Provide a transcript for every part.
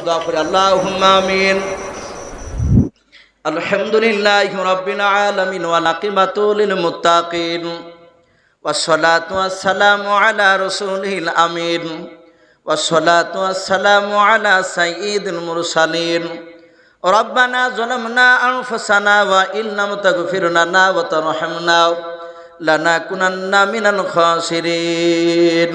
দোয়া করি আল্লাহ আমিন আলহামদুলিল্লাহ রব্বিল আলামিন ওয়াল আকিবাতু লিল মুত্তাকিন والصلاة والسلام على رسوله الأمين والصلاة والسلام على سيد المرسلين ربنا ظلمنا أنفسنا وإن لم تغفر لنا وترحمنا لنكونن من الخاسرين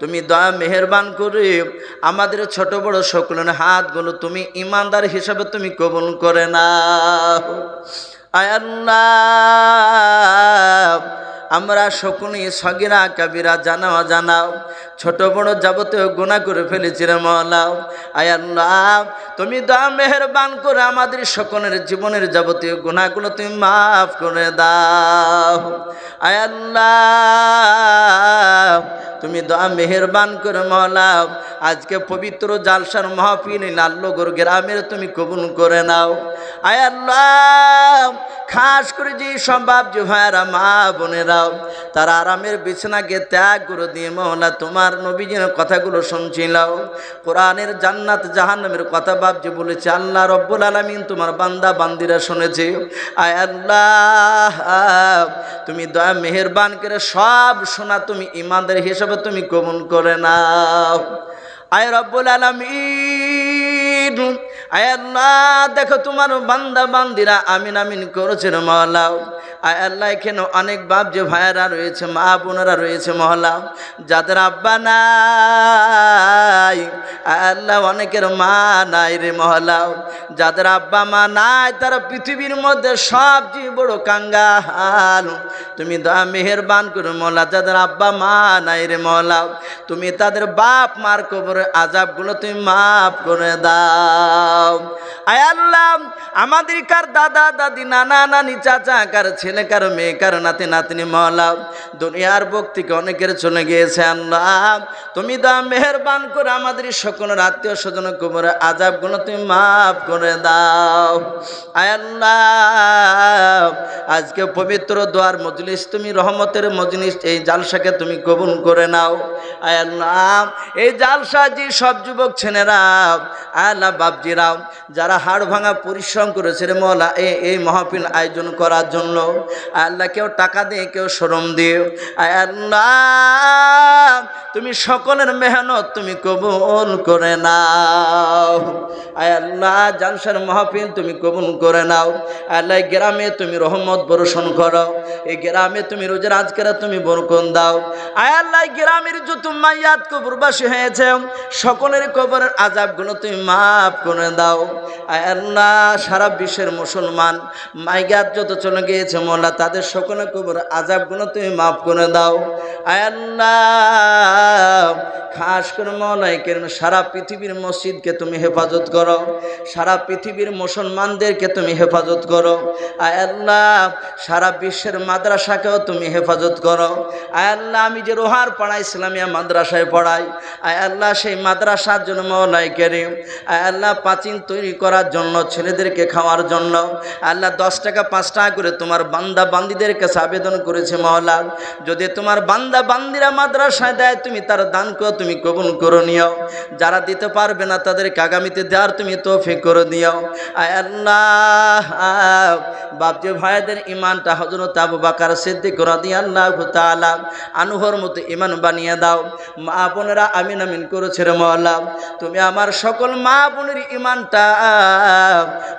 তুমি দয়া, মেহরবান করে আমাদের ছোট বড় সকলের হাতগুলো তুমি ইমানদার হিসাবে তুমি কবুল করে না আয় আল্লাহ আমরা সকলেই সগিরা কাবিরা, জানাও জানাও। ছোট বড় যাবতীয় গুণা করে ফেলেছি রে মলাও আয় আল্লাহ, তুমি দা মেহরবান করে আমাদের সকলের জীবনের যাবতীয় গুণাগুলো তুমি মাফ করে দাও। আয় আল্লাহ, তুমি দা মেহরবান করে মলাও আজকে পবিত্র জালসার মাহফিল লাল্লগর গ্রামের তুমি কবুল করে নাও। আয় আল্লাহ, খাস করে যে সম্ভব যে ভাইয়ারা মা বোনেরাও তারা আরামের বিছানাকে ত্যাগ করে দিয়ে মহলা, তোমার নবীজির কথাগুলো শুনছিল কোরআনের জান্নাত জাহান্নামের কথা ভাবছে বলেছে, আল্লাহ রব্বুল আলমিন তোমার বান্দা, বান্দিরা শুনেছে। আয় আল্লাহ, তুমি দয়া, মেহেরবান করে সব শোনা তুমি ইমানদের হিসাবে তুমি কবুল করে নাও। আয় রব্বুল আলমিন, আয় আল্লাহ, দেখো তোমার বান্দা, বান্দিরা আমিন আমিন করেছে মহলাও। আয় আল্লাহ, এখানে অনেক বাপ যে ভাইয়েরা রয়েছে, মা বোনেরা রয়েছে মহলা যাদের আব্বা নাই আল্লাহ, অনেকের মা নাই রে মহলাও যাদের আব্বা মা নাই, তারা পৃথিবীর মধ্যে সবচেয়ে বড় কাঙ্গাল। তুমি দা মেহেরবান করে মহলা যাদের আব্বা মা নাই রে মহলাও তুমি তাদের বাপ মার কবরের আজাবগুলো তুমি মাফ করে দাও। আয় আল্লাহ, আমাদের কার দাদা, দাদি, নানা, নানি, চাচা, কার ছেলে কার মেয়ে, কারও নাতি, নাতনি, মহলা। দুনিয়ার বুক থেকে অনেকের চলে গিয়েছে আল্লাহ। তুমি দা মেহরবান করে আমাদের সকলের আত্মীয় স্বজন কবরের আজাবগুলো তুমি মাফ করে দাও। আল্লাহ, আজকে পবিত্র দোয়ার মজলিস তুমি, রহমতের মজলিস এই জালসাকে তুমি কবুল করে নাও। আয় আল্লাহ, এই জালসা যে সব যুবক ছেলেরা আল্লাহ বাবজিরাও যারা হাড় ভাঙা পরিশ্রম করেছে রে মহলা এই মহাপিল আয়োজন করার জন্য। আল্লাহ কেউ টাকা দিয়ে, কেউ শ্রম আয় আল্লাহ, তুমি সকলের মেহনত তুমি কবুল করে নাও। আয় আল্লাহ জালসার মহাপিল তুমি কবুল করে নাও। আল্লাহ গ্রামে তুমি রহমত বর্ষণ করো। এই গ্রামে তুমি রোজের আজকেরা তুমি বরকন দাও। আয় আল্লাহ গ্রামের যত মাইয়াত কবরবাসী হয়েছে, সকলের কবরের আজাবগুলো তুমি মাফ করে দাও। আয় আল্লাহ, সারা বিশ্বের মুসলমান মাইগাত যত চলে গিয়েছে মোল্লা তাদের সকলে কবর আজাবগুলো তুমি মাফ করে দাও। আয় আল্লাহ খাস করে মৌলাই কেন সারা পৃথিবীর মসজিদকে তুমি হেফাজত করো? সারা পৃথিবীর মুসলমানদেরকে তুমি হেফাজত করো? আল্লাহ, সারা বিশ্বের মাদ্রাসাকেও তুমি হেফাজত করো। আল্লাহ, আমি যে রোহার পাড়া ইসলামিয়া মাদ্রাসায় পড়াই। আল্লাহ, সেই মাদ্রাসার জন্য মৌলাই কেরিম আল্লাহ পাচিন তৈরি করার জন্য, ছেলেদেরকে খাওয়ার জন্য। আল্লাহ, দশ টাকা, পাঁচ টাকা করে তোমার বান্দা বান্দিদের কাছে আবেদন করেছে মহলাল। যদি তোমার বান্দা বান্দিরা মাদ্রাসায় দেয়, তুমি তার দান করো তুমি কবুল করে নিও যারা দিতে পারবে না তাদেরকে আগামীতে দেওয়ার তুমি তৌফিক করে আয় আল্লাহ বাপজি ভাইদের ইমানটা হজরত আবু বাকার সিদ্দিক রাদি আল্লাহ তালা আনুহর মতো ইমান বানিয়ে দাও। মা বোনেরা আমিন আমিন করেছে রে মহল্লা তুমি আমার সকল মা বোনের ইমানটা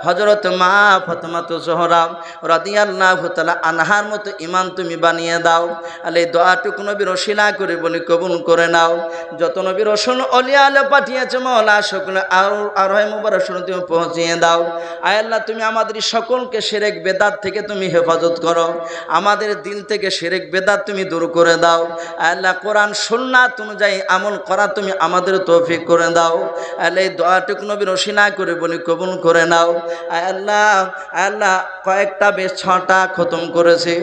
হজরত মা ফতমা তো জহরা রাদি আল্লাহ তালা আনহার মতো ইমান তুমি বানিয়ে দাও। আলে দোয়াটুকু নবী রসিলা করে বলে কবুল করে নাও। যত নবী রসুন অলিয়া আলো পাঠিয়েছে মহলা সকলে আর আর হয় মুবার রসুন তুমি পৌঁছিয়ে দাও। আয় আল্লাহ, তুমি আমাদের সকলকে সেরেক বেদাত থেকে তুমি হেফাজত করো। আমাদের দিল থেকে সেরেক বেদাত তুমি দূর করে দাও। আয় আল্লাহ, কোরআন সুন্নাত অনুযায়ী আমল করা তুমি আমাদের তৌফিক করে দাও। আল্লাহ, এই দোয়াটুক নবীর রসিনা করে বলি কবুল করে নাও। আয় আল্লাহ আল্লাহ, কয়েকটা বেশ ছটা খতম করেছে।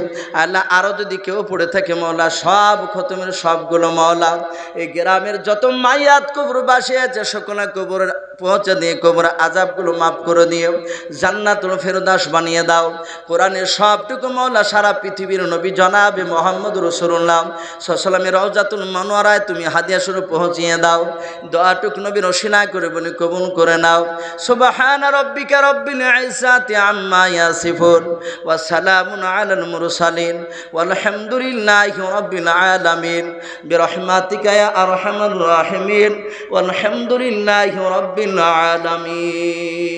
আল্লাহ আরও যদি কেউ পড়ে থাকে মৌলা সব খতমের সবগুলো মৌলা এই গ্রামের যত মাইয়াত কবর বাসে আছে সকলে কবর পৌঁছে দিয়ে কবর আজাবগুলো মাফ করে দিও, জান্নাতুল ফেরদাস বানিয়ে দাও। কোরআনের সবটুকু মৌলা সারা পৃথিবীর নবী জনাবে মোহাম্মদ রসুল্লাম সসালামের রওজাতুল মনোয়ারায় তুমি হাদিয়া শুরু পৌঁছিয়ে দাও। দোয়াটুক নবী রসিনা করে বলি কবুল করে নাও। সুবহান রব্বিকা রব্বিল ইজ্জাতি আম্মা ইয়াসিফুন ওয়া সালামুন আলাল মুরসালিন। ওয়ালহামদুলিল্লাহি রাব্বিল আলামিন। বিরহমাতিকা ইয়া আরহামার রাহিমিন। ওয়ালহামদুলিল্লাহি রাব্বিল আলামিন।